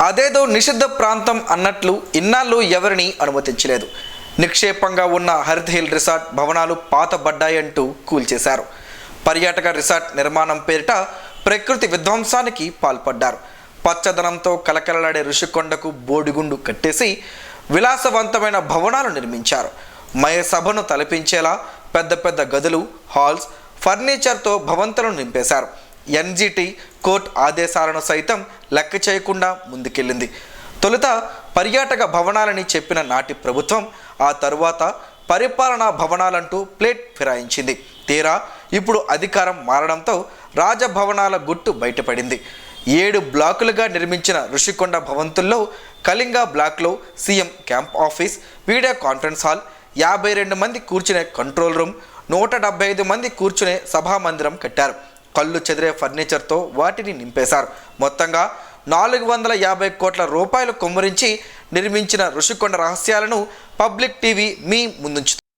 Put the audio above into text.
అదేదో నిషిద్ధ ప్రాంతం అన్నట్లు ఇన్నాళ్ళు ఎవరిని అనుమతించలేదు. నిక్షేపంగా ఉన్న హరిత్ హిల్ రిసార్ట్ భవనాలు పాతబడ్డాయంటూ కూల్చేశారు. పర్యాటక రిసార్ట్ నిర్మాణం పేరిట ప్రకృతి విధ్వంసానికి పాల్పడ్డారు. పచ్చదనంతో కలకలలాడే ఋషికొండకు బోడిగుండు కట్టేసి విలాసవంతమైన భవనాలు నిర్మించారు. మయ సభను తలపించేలా పెద్ద పెద్ద గదులు హాల్స్ ఫర్నిచర్తో భవంతులను నింపేశారు. ఎన్జిటి కోర్ట్ ఆదేశాలను సైతం లెక్క చేయకుండా ముందుకెళ్ళింది. తొలుత పర్యాటక భవనాలని చెప్పిన నాటి ప్రభుత్వం ఆ తరువాత పరిపాలనా భవనాలంటూ ప్లేట్ ఫిరాయించింది. తీరా ఇప్పుడు అధికారం మారడంతో రాజభవనాల గుట్టు బయటపడింది. ఏడు బ్లాకులుగా నిర్మించిన ఋషికొండ భవంతుల్లో కళింగ బ్లాక్లో CM camp office video conference hall యాభై రెండు మంది కూర్చునే కంట్రోల్ రూమ్ నూట డెబ్బై ఐదు మంది కూర్చునే సభా మందిరం కట్టారు. కళ్ళు చెదిరే ఫర్నిచర్తో వాటిని నింపేశారు. మొత్తంగా నాలుగు వందల యాభై కోట్ల రూపాయలు కుమ్మరించి నిర్మించిన ఋషికొండ రహస్యాలను పబ్లిక్ టీవీ మీ ముందుంచుతుంది.